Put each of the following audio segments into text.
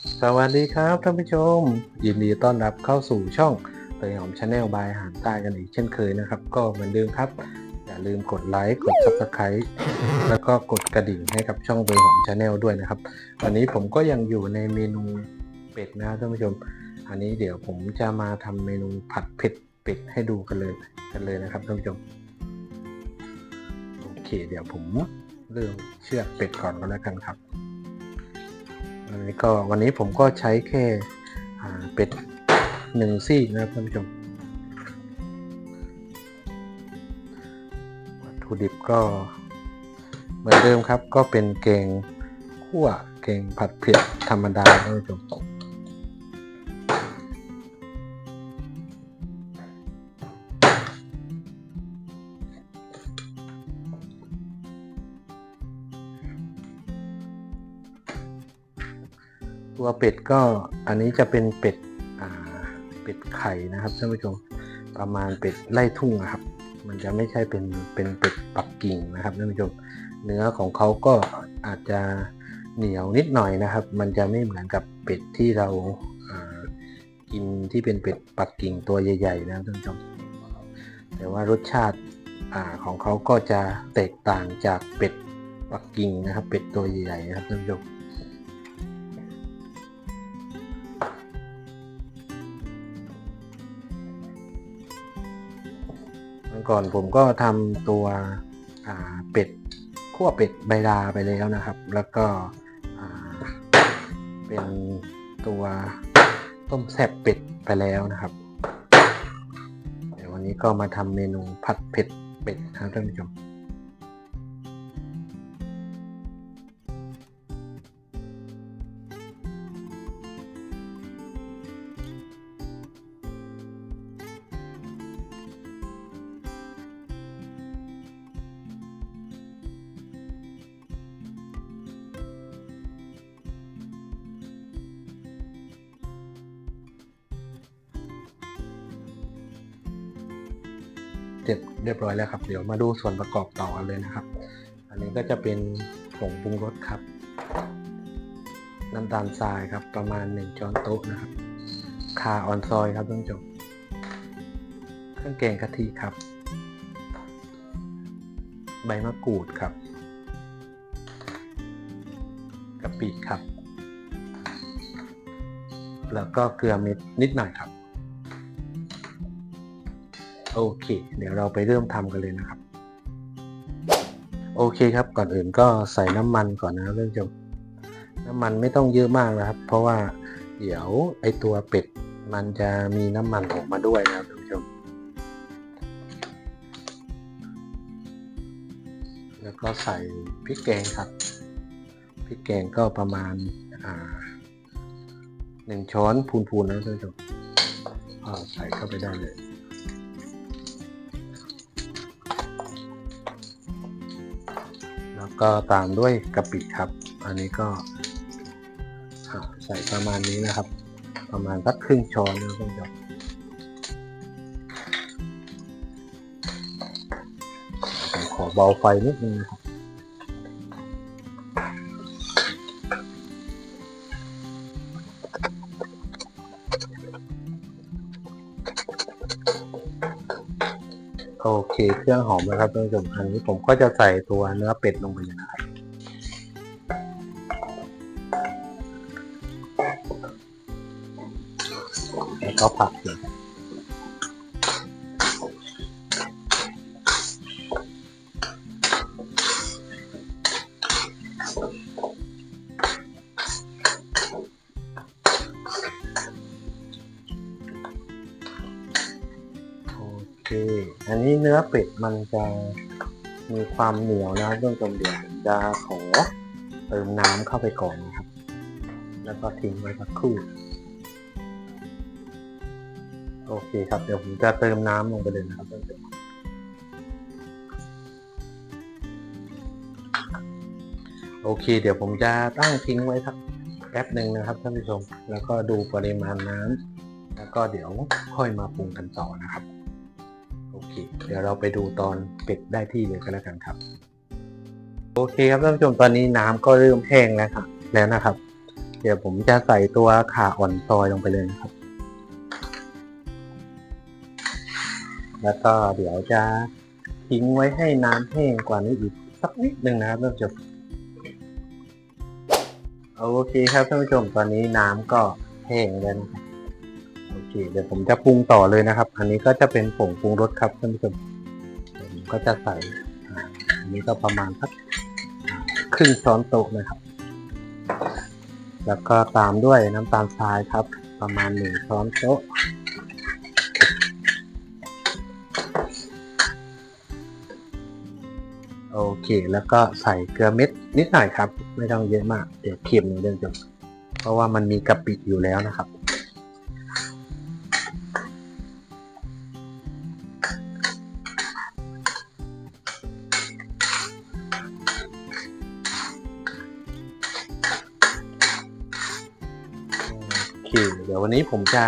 สวัสดีครับท่านผู้ชม ยินดีต้อนรับเข้าสู่ช่องเตยหอมชาแนลบายอาหารใต้กันอีกเช่นเคยนะครับ ก็เหมือนเดิมครับ อย่าลืมกดไลค์กด subscribe แล้วก็กดกระดิ่งให้กับช่องเตยหอมชาแนลด้วยนะครับ วันนี้ผมก็ยังอยู่ในเมนูเป็ดนะครับท่านผู้ชม อันนี้เดี๋ยวผมจะมาทำเมนูผัดเผ็ดเป็ดให้ดูกันเลยกันเลยนะครับท่านผู้ชมโอเค เดี๋ยวผมเริ่มเชือดเป็ดก่อนก็แล้วกันครับ อันนี้ก็วันนี้ผมก็ใช้แค่เป็ดหนึ่งซี่นะครับท่านผู้ชมวัตถุดิบก็เหมือนเดิมครับ ก็เป็นแกงขั่วแกงผัดเผ็ดธรรมดาท่านผู้ชม ตัวเป็ดก็อันนี้จะเป็นเป็ดเป็ดไข่นะครับท่านผู้ชมประมาณเป็ดไล่ทุ่งนะครับ มันจะไม่ใช่เป็นเป็นเป็ดปักกิ่งนะครับท่านผู้ชมเนื้อของเขาก็อาจจะเหนียวนิดหน่อยนะครับ มันจะไม่เหมือนกับเป็ดที่เรากินที่เป็นเป็ดปักกิ่งตัวใหญ่ ๆ นะท่านผู้ชม แต่ว่ารสชาติอของเขาก็จะแตกต่างจากเป็ดปักกิ่งนะครับ เป็ดตัวใหญ่ๆนะครับท่านผู้ชม ก่อนผมก็ทำตัวเป็ดขั้วเป็ดใบลาไปแล้วนะครับ แล้วก็เป็นตัวต้มแซ่บเป็ดไปแล้วนะครับ เดี๋ยววันนี้ก็มาทำเมนูผัดเผ็ดเป็ดนะท่านผู้ชม เสร็จเรียบร้อยแล้วครับ เดี๋ยวมาดูส่วนประกอบต่อกันเลยนะครับ อันนี้ก็จะเป็นผงปรุงรสครับ น้ำตาลทรายครับ ประมาณ 1 ช้อนโต๊ะนะครับคาออนซอยครับท่านผู้ชมเครื่องแกงกะทิครับ ใบมะกรูดครับกะปิครับ แล้วก็เกลือเม็ดนิดหน่อยครับ โอเค เดี๋ยวเราไปเริ่มทำกันเลยนะครับ โอเคครับ ก่อนอื่นก็ใส่น้ำมันก่อนนะครับท่านผู้ชมน้ำมันไม่ต้องเยอะมากนะครับ เพราะว่าเดี๋ยวไอตัวเป็ดมันจะมีน้ำมันออกมาด้วยนะครับท่านผู้ชม แล้วก็ใส่พริกแกงครับ พริกแกงก็ประมาณอ่าหนึ่งช้อนพูนๆนะท่านผู้ชมใส่เข้าไปได้เลย แล้วก็ตามด้วยกะปิครับ อันนี้ก็ใส่ประมาณนี้นะครับ ประมาณสักครึ่งช้อนนะท่านผู้ชมขอเบาไฟนิดนึงนะครับ โอเค เครื่องหอมนะครับท่านผู้ชมอันนี้ผมก็จะใส่ตัวเนื้อเป็ดลงไปนะครับแล้วก็ผักเลย อันนี้เนื้อเป็ดมันจะมีความเหนียวนะเรื่องจมเดี๋ยวผมจะขอเติมน้ำเข้าไปก่อนนะครับ แล้วก็ทิ้งไว้สักครู่ โอเคครับเดี๋ยวผมจะเติมน้ำลงไปเลยนะครับท่านโอเค เดี๋ยวผมจะตั้งทิ้งไว้สักแป๊บหนึ่งนะครับท่านผู้ชม แล้วก็ดูปริมาณน้ำแล้วก็เดี๋ยวค่อยมาปรุงกันต่อนะครับ โอเค เดี๋ยวเราไปดูตอนเป็ดได้ที่เลยกันแล้วกันครับ โอเคครับท่านผู้ชมตอนนี้น้ำก็เริ่มแห้งแล้วครับแล้วนะครับ เดี๋ยวผมจะใส่ตัวขาอ่อนซอยลงไปเลยนะครับ แล้วก็เดี๋ยวจะทิ้งไว้ให้น้ำแห้งกว่านี้อีกสักนิดหนึ่งนะครับท่านผู้ชมโอเคครับท่านผู้ชมตอนนี้น้ำก็แห้งแล้วนะครับ โอเค เดี๋ยวผมจะปรุงต่อเลยนะครับ อันนี้ก็จะเป็นผงปรุงรสครับท่านผู้ชมผมก็จะใส่อันนี้ก็ประมาณสักครึ่งช้อนโต๊ะนะครับ แล้วก็ตามด้วยน้ำตาลทรายครับ ประมาณหนึ่งช้อนโต๊ะโอเค แล้วก็ใส่เกลือเม็ดนิดหน่อยครับ ไม่ต้องเยอะมาก เดี๋ยวเค็มในเรื่องจบเพราะว่ามันมีกะปิอยู่แล้วนะครับ เค เดี๋ยววันนี้ผมจะ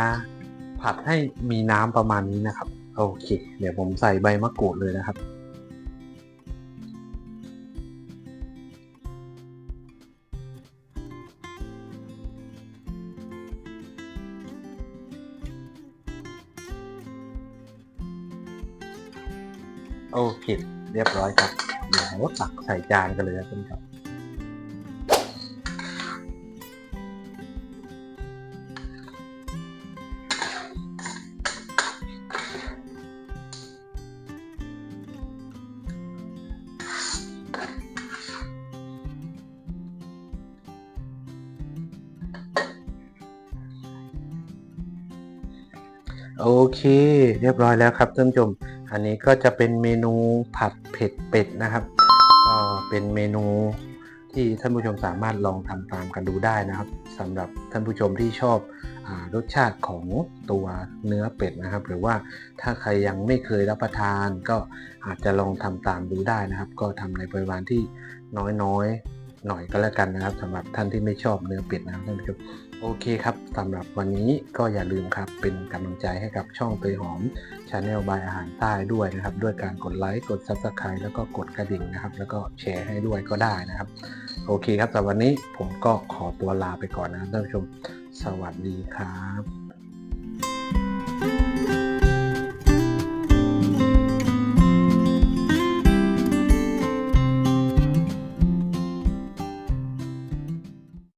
ผัดให้มีน้ำประมาณนี้นะครับ โอเค เดี๋ยวผมใส่ใบมะกรูดเลยนะครับ โอเค เรียบร้อยครับ เดี๋ยวตักใส่จานกันเลยนะท่าน โอเค เรียบร้อยแล้วครับท่านผู้ชม อันนี้ก็จะเป็นเมนูผัดเผ็ดเป็ดนะครับ ก็เป็นเมนูที่ท่านผู้ชมสามารถลองทำตามกันดูได้นะครับสำหรับท่านผู้ชมที่ชอบอรสชาติของตัวเนื้อเป็ดนะครับ หรือว่าถ้าใครยังไม่เคยรับประทาน ก็อาจจะลองทำตามดูได้นะครับ ก็ทำในปริมาณที่น้อยๆ หน่อยก็แล้วกันนะครับสำหรับท่านที่ไม่ชอบเนื้อเป็ดนะครับท่านผู้ชมโอเคครับสำหรับวันนี้ก็อย่าลืมครับเป็นกำลังใจให้กับช่องเตยหอมชาแนลบายอาหารใต้ด้วยนะครับ ด้วยการกดไลค์กด Subscribe แล้วก็กดกระดิ่งนะครับ แล้วก็แชร์ให้ด้วยก็ได้นะครับ โอเคครับสำหรับวันนี้ผมก็ขอตัวลาไปก่อนนะท่านผู้ชม สวัสดีครับ